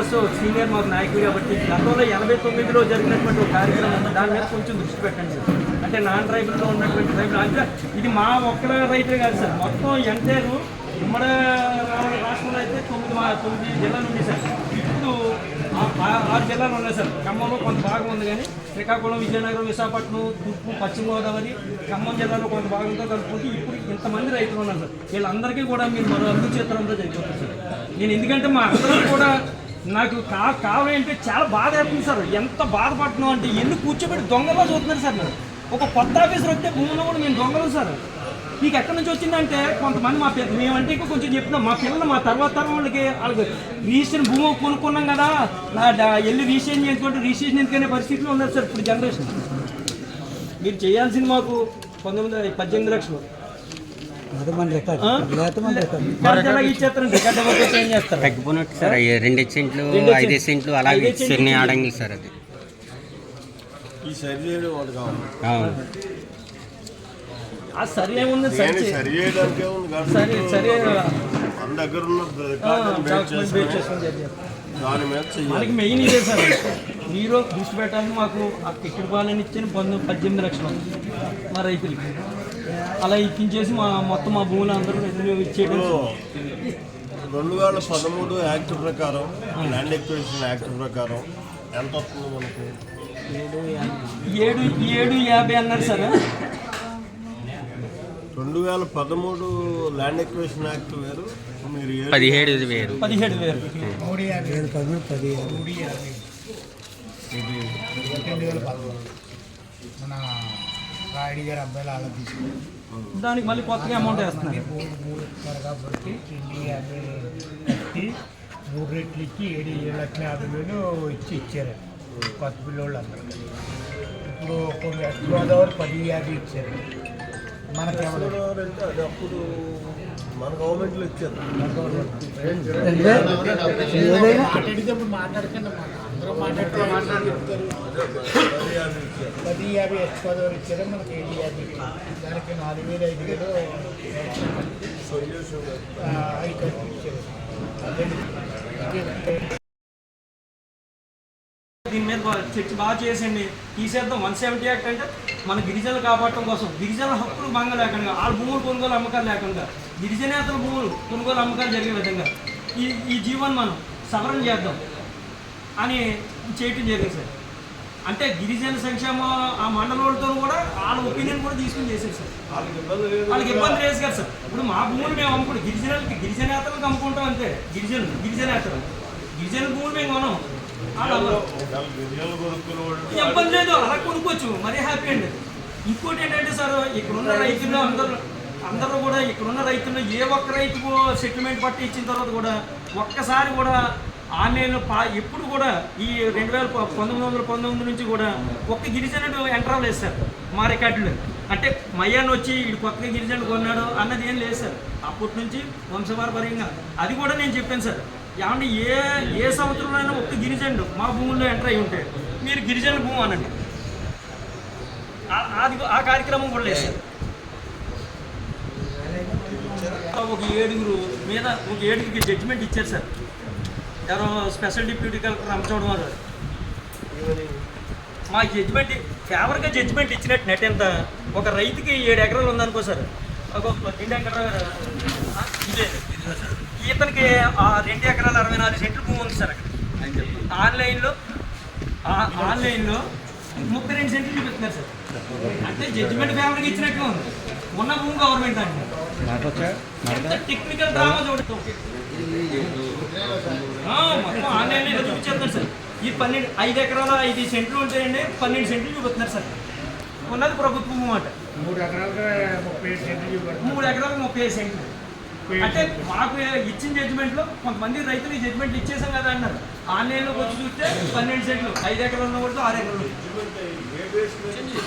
Plus senior మాకు నాయకుడు కాబట్టి గతంలో ఎనభై తొమ్మిదిలో జరిగినటువంటి ఒక కార్యక్రమం దాని మీద కొంచెం దృష్టి పెట్టండి సార్. అంటే నాన్ ట్రైబుల్లో ఉన్నటువంటి ట్రైబుల్ అంటే ఇది మా ఒక్కడ రైతులు కాదు సార్. మొత్తం ఎంటైర్ ఉమ్మడ రాష్ట్రంలో అయితే తొమ్మిది మా తొమ్మిది జిల్లాలు ఉంది సార్. ఇప్పుడు ఆ- ఆ- ఆరు జిల్లాలు ఉన్నాయి సార్. ఖమ్మంలో కొంత భాగం ఉంది కానీ శ్రీకాకుళం విజయనగరం విశాఖపట్నం తూర్పు పశ్చిమ గోదావరి ఖమ్మం జిల్లాలో కొంత భాగంతో కలుపుకుంటే ఇప్పుడు ఇంతమంది రైతులు ఉన్నారు సార్. వీళ్ళందరికీ కూడా మీరు మరో అభివృద్ధి చిత్రంతో జరిగిపోతుంది సార్. నేను ఎందుకంటే మా అందరూ కూడా నాకు కా కావాలంటే చాలా బాధ అవుతుంది సార్. ఎంత బాధపడుతున్నాం అంటే ఎన్ని కూర్చోబెట్టి దొంగలో చూస్తున్నారు సార్ నేను ఒక కొత్త ఆఫీసర్ వస్తే భూమిలో కూడా మేము దొంగలు సార్. మీకు ఎక్కడి నుంచి వచ్చిందంటే కొంతమంది మా పిల్ల మేమంటే ఇంకా కొంచెం చెప్తున్నాం. మా పిల్లలు మా తర్వాత తరం వాళ్ళకి వాళ్ళకి రిజిస్ట్రేషన్ భూమి కొనుక్కున్నాం కదా. నా వెళ్ళి రిజిస్ట్రేషన్ చేసుకుంటే రిజిస్ట్రేషన్ ఎందుకనే పరిస్థితిలో ఉన్నారు సార్ ఇప్పుడు జనరేషన్. మీరు చేయాల్సింది మాకు పంతొమ్మిది పద్దెనిమిది లక్షలు. తగ్గిపోయినట్టు సార్ రెండు సెంట్లు ఐదు సెంట్లు. అలాగే. చిన్న ఆడంగి సార్ అది. ఈ ఒకటి కావాలి. ఆ సరి ఉంది సరే సరే మన దగ్గర ఉన్న. దాని మీద మనకి మెయిన్ ఇదే సార్. మీరు దృష్టి పెట్టాలని మాకు. ఆ టికెట్ పాలన ఇచ్చిన పంతొమ్మిది పద్దెనిమిది లక్షలు మా రైతులకి. అలా ఇప్పించేసి మా మొత్తం మా భూములు అందరూ ఇచ్చేయడం రెండు వేల పదమూడు యాక్ట్ ప్రకారం ల్యాండ్ ఎక్విజిషన్ యాక్ట్ ప్రకారం ఎంత వస్తుంది మనకు? ఏడు ఏడు యాభై అన్నారు సార్. రెండు వేల పదమూడు ల్యాండ్ ఎక్విజిషన్ యాక్ట్ వేరు మీరు పదిహేడు వేరు. పదిహేడు వేలు ఏడు పదమూడు పది రెండు వేల పదమూడు. మన రాయుడి గారి అబ్బాయిలు అలా తీసుకుని దానికి మళ్ళీ కొత్తగా అమౌంట్ వేస్తున్నారు. మూడు మూడు ఇస్తారు కాబట్టి రెండు యాభై కట్టి మూడు రేట్లు ఇచ్చి ఏడు ఏడు లక్షల యాభై వేలు ఇచ్చి ఇచ్చారు. కొత్త పిల్లోళ్ళు అందరూ ఇప్పుడు కొన్ని వెస్ట్ గోదావరి పది యాభై ఇచ్చారు. మనకి ఎవరు అంటే అది అప్పుడు మన గవర్నమెంట్లో ఇచ్చారు. మాట్లాడకండి మన అందరూ మాట్లాడితే పది యాభై ఇచ్చారు పది ఇచ్చారు. మనకి ఏడు యాభై దానికి నాలుగు వేలు ఐదు వేలు ఐదు ఇచ్చారు. దీని మీద చర్చ బాగా చేసండి తీసేద్దాం. వన్ సెవెంటీ యాక్ట్ అంటే మన గిరిజనులు కాపాడటం కోసం. గిరిజనుల హక్కులు భంగం లేకుండా వాళ్ళ భూములు కొనుగోలు అమ్మకాలు లేకుండా గిరిజనేతల భూములు కొనుగోలు అమ్మకాలు జరిగే విధంగా ఈ ఈ జీవన్ మనం సవరణ చేద్దాం. అని చేయటం జరిగింది సార్. అంటే గిరిజన సంక్షేమ ఆ మండలంతో కూడా వాళ్ళ ఒపీనియన్ కూడా తీసుకుని చేశారు సార్. వాళ్ళకి ఇబ్బంది లేదు వాళ్ళకి ఇబ్బంది లేదు కదా సార్. ఇప్పుడు మా భూములు మేము అమ్ముకుంటాం. గిరిజనులకి గిరిజనేతలకు అమ్ముకుంటాం అంతే. గిరిజనులు గిరిజనేతలు. గిరిజన భూములు మేము కొనం. ఇబ్బంది లేదు. అలా కొనుక్కోవచ్చు. మరీ హ్యాపీ అండి. ఇంకోటి ఏంటంటే సార్ ఇక్కడున్న రైతులు అందరూ అందరూ కూడా ఇక్కడున్న రైతులు ఏ ఒక్క రైతుకు సెటిల్మెంట్ పట్టి ఇచ్చిన తర్వాత కూడా ఒక్కసారి కూడా ఆన్లైన్లో పా ఎప్పుడు కూడా ఈ రెండు వేల పంతొమ్మిది వందల పంతొమ్మిది నుంచి కూడా ఒక్క గిరిజనుడు ఎంటర్ లేదు సార్ మా రికార్డులు. అంటే మయ్యాన్ని వచ్చి ఇడు కొత్తగా గిరిజనుడు కొన్నాడు అన్నది ఏం లేదు సార్. అప్పటి నుంచి వంశపారపర్యంగా. అది కూడా నేను చెప్పాను సార్. ఏమంటే ఏ ఏ సంవత్సరంలో ఒక్క గిరిజనుడు మా భూముల్లో ఎంటర్ అయి ఉంటే మీరు గిరిజన భూమి అనండి. అది ఆ కార్యక్రమం కూడా లేదు సార్. ఒక ఏడుగురు మీద ఒక ఏడుగురికి జడ్జిమెంట్ ఇచ్చారు సార్. ఎవరో స్పెషల్ డిప్యూటీ కలెక్టర్ రంచవడం వారు. మా జడ్జిమెంట్ ఫేవర్గా జడ్జిమెంట్ ఇచ్చినట్టు నెట్ ఎంత? ఒక రైతుకి ఏడు ఎకరాలు ఉందనుకో సార్. ఒక రెండు ఎకరాలు ఆ, ఇదే. ఇతనికి ఆ రెండు ఎకరాల అరవై నాలుగు సెంట్లు భూమి ఉంది సార్ అక్కడ. ఆన్లైన్లో ఆ- ఆన్లైన్లో ముప్పై రెండు సెంట్లు చూపిస్తున్నారు సార్. అంటే జడ్జిమెంట్ ఫేవర్గా ఇచ్చినట్టు ఉంది. ఉన్న భూమి గవర్నమెంట్ అంటే టెక్నికల్ డ్రామా చూడటం ఆ, మొత్తం ఆన్లైన్లో చూపించేస్తున్నారు సార్. ఈ పన్నెండు ఐదు ఎకరాల ఐదు సెంట్లు ఉంటాయండి పన్నెండు సెంట్లు చూపిస్తున్నారు సార్. ఉన్నది ప్రభుత్వం అన్నమాట. మూడు ఎకరాలుగా ముప్పై సెంట్లు మూడు ఎకరాలకు ముప్పై ఐదు సెంట్లు. అంటే మాకు ఇచ్చిన జడ్జిమెంట్లో కొంతమంది రైతులు ఈ జడ్జిమెంట్ ఇచ్చేసాం కదా అన్నారు. ఆన్లైన్లోకి వచ్చి చూస్తే పన్నెండు సెంట్లు ఐదు ఎకరాలు ఉన్న కూడా ఆరు ఎకరాలు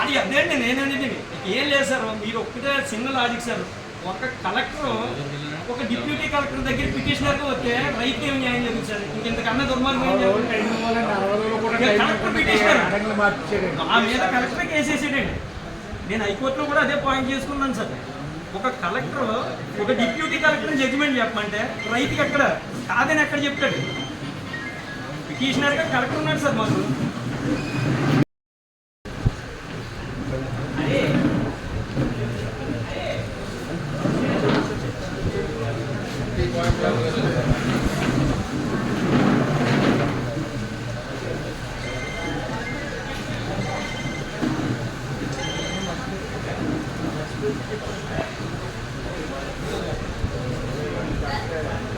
అది అదేంటి నేననేది ఏం లేదు సార్ మీరు ఒక్కటే చిన్న లాజిక్ సార్. ఒక కలెక్టర్ ఒక డిప్యూటీ కలెక్టర్ దగ్గర పిటిషనర్గా వస్తే రైతు ఏం న్యాయం జరుగుతుంది ఇంకెంతకన్నా దుర్మార్గం ఏం పిటిషనర్. ఆ మీద కలెక్టర్ కేసేసాడండి. నేను హైకోర్టులో కూడా అదే పాయింట్ చేసుకున్నాను సార్. ఒక కలెక్టర్ ఒక డిప్యూటీ కలెక్టర్ జడ్జిమెంట్ చెప్పమంటే రైతుకి ఎక్కడ కాదని ఎక్కడ చెప్తాడు? పిటిషనర్గా కలెక్టర్ ఉన్నాడు సార్ మాకు. Thank you.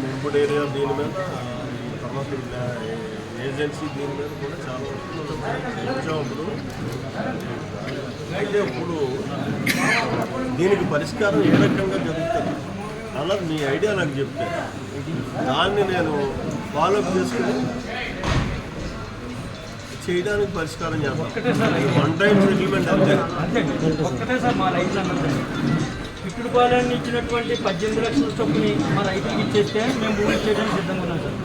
ముంపుడు ఏరియా దీని మీద ఈ తర్వాత ఇలా ఏజెన్సీ దీని మీద కూడా చాలా వరకు వచ్చాం అయితే ఇప్పుడు దీనికి పరిష్కారం ఏ రకంగా జరుగుతుంది? అన్నది మీ ఐడియా నాకు చెప్తే దాన్ని నేను ఫాలోఅప్ చేసుకుని చేయడానికి పరిష్కారం ఒక్కటే సార్ వన్ టైం సెటిల్మెంట్ అంతే. ఒక్కటే సార్ మా రైతులు అన్నది. ఇట్టుడు ఇచ్చినటువంటి పద్దెనిమిది లక్షల చొప్పుని మా రైతులకు ఇచ్చేస్తే మేము భూమి చేయడానికి సిద్ధంగా ఉన్నాం సార్.